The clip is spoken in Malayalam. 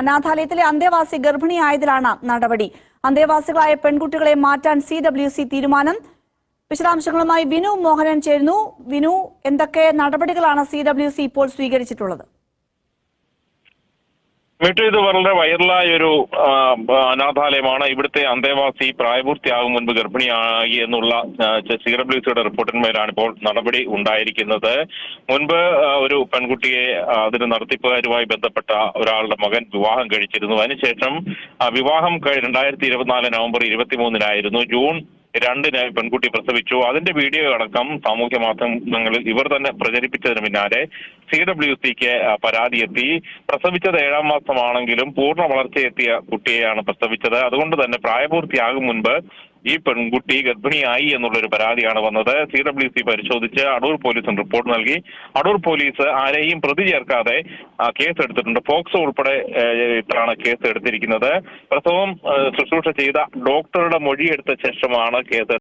അനാഥാലയത്തിലെ അന്തേവാസി ഗർഭിണിയായതിലാണ് നടപടി. അന്തേവാസികളായ പെൺകുട്ടികളെ മാറ്റാൻ സി ഡബ്ല്യു സി തീരുമാനം. വിശദാംശങ്ങളുമായി വിനു മോഹനൻ ചേരുന്നു. വിനു എന്തൊക്കെ നടപടികളാണ് സി സി ഇപ്പോൾ സ്വീകരിച്ചിട്ടുള്ളത്? മീറ്റു ഇത് വളരെ വൈറലായ ഒരു അനാഥാലയമാണ്. ഇവിടുത്തെ അന്തേവാസി പ്രായപൂർത്തിയാകും മുൻപ് ഗർഭിണിയായി എന്നുള്ള സി. ഡബ്ല്യു. സിയുടെ റിപ്പോർട്ടിന്മേലാണ് ഇപ്പോൾ നടപടി ഉണ്ടായിരിക്കുന്നത്. മുൻപ് ഒരു പെൺകുട്ടിയെ അതിന് നടത്തിപ്പുകാരുമായി ബന്ധപ്പെട്ട ഒരാളുടെ മകൻ വിവാഹം കഴിച്ചിരുന്നു. അതിനുശേഷം വിവാഹം രണ്ടായിരത്തി ഇരുപത്തിനാല് നവംബർ ഇരുപത്തിമൂന്നിനായിരുന്നു. ജൂൺ രണ്ടിന് പെൺകുട്ടി പ്രസവിച്ചു. അതിന്റെ വീഡിയോ അടക്കം സാമൂഹ്യ മാധ്യമങ്ങളിൽ ഇവർ തന്നെ പ്രചരിപ്പിച്ചതിന് പിന്നാലെ സി ഡബ്ല്യു സിക്ക് പരാതി എത്തി പ്രസവിച്ചത് ഏഴാം മാസമാണെങ്കിലും പൂർണ വളർച്ചയെത്തിയ കുട്ടിയെയാണ് പ്രസവിച്ചത്. അതുകൊണ്ട് തന്നെ പ്രായപൂർത്തിയാകും മുൻപ് ഈ പെൺകുട്ടി ഗർഭിണിയായി എന്നുള്ളൊരു പരാതിയാണ് വന്നത്. സി ഡബ്ല്യു സി പരിശോധിച്ച് അടൂർ പോലീസിന് റിപ്പോർട്ട് നൽകി. അടൂർ പോലീസ് ആരെയും പ്രതി ചേർക്കാതെ കേസ് എടുത്തിട്ടുണ്ട് ഫോക്സ് ഉൾപ്പെടെ ഇട്ടാണ് കേസ് എടുത്തിരിക്കുന്നത് പ്രസവം ശുശ്രൂഷ ചെയ്ത ഡോക്ടറുടെ മൊഴിയെടുത്ത ശേഷമാണ് കേസ്